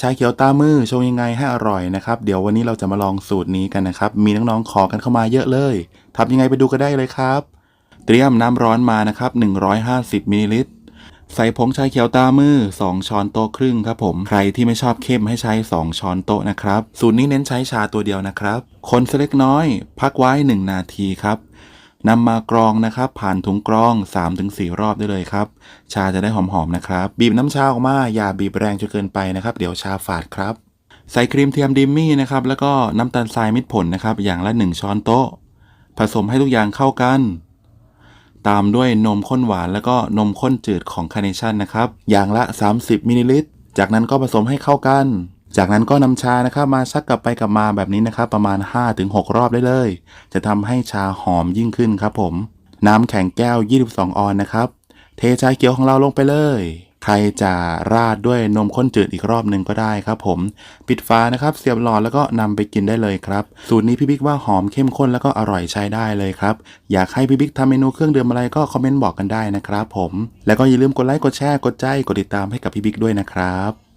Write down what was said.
ชาเขียวตามือชงยังไงให้อร่อยนะครับ เดี๋ยววันนี้เราจะมาลองสูตรนี้กันนะครับ มีน้องๆขอกันเข้ามาเยอะเลยทำยังไงไปดูกันได้เลยครับ เตรียมน้ำร้อนมานะครับ 150มิลลิลิตรใส่ผงชาเขียวตามือ 2 ช้อนโต๊ะครึ่งครับผมใครที่ไม่ชอบเข้มให้ใช้ 2 ช้อนโต๊ะนะครับ สูตรนี้เน้นใช้ชาตัวเดียวนะครับ คนเล็กน้อย พักไว้ 1 นาทีครับ นำมากรองนะครับ ผ่านถุงกรอง 3-4 รอบได้เลยครับ ชาจะได้หอมๆนะครับ บีบน้ำชาออกมาอย่าบีบแรงจนเกินไปนะครับ เดี๋ยวชาฝาดครับ ใส่ครีมเทียมดิมมี่นะครับแล้วก็น้ำตาลทรายมิตรผลนะครับ อย่างละ 1 ช้อนโต๊ะ ผสมให้ทุกอย่างเข้ากัน ตามด้วยนมข้นหวานแล้วก็นมข้นจืดของคาร์เนชั่นนะครับอย่างละ 30มิลลิลิตรจากนั้นก็ผสมให้เข้ากัน จากนั้นก็นำชานะครับมาชักกลับไปกลับมาแบบนี้นะครับประมาณ 5-6 รอบได้เลย จะทำให้ชาหอมยิ่งขึ้นครับผม น้ำแข็งแก้ว 22 ออนนะครับ เทชาเขียวของเราลงไปเลย ใครจะราดด้วยนมข้นจืดอีกรอบหนึ่งก็ได้ครับผม ปิดฝานะครับ เสียบหลอดแล้วก็นำไปกินได้เลยครับ สูตรนี้พี่บิ๊กว่าหอมเข้มข้นแล้วก็อร่อยใช้ได้เลยครับ อยากให้พี่บิ๊กทำเมนูเครื่องดื่มอะไรก็คอมเมนต์บอกกันได้นะครับผม แล้วก็อย่าลืมกดไลค์กดแชร์กดใจกดติดตามให้กับพี่บิ๊กด้วยนะครับ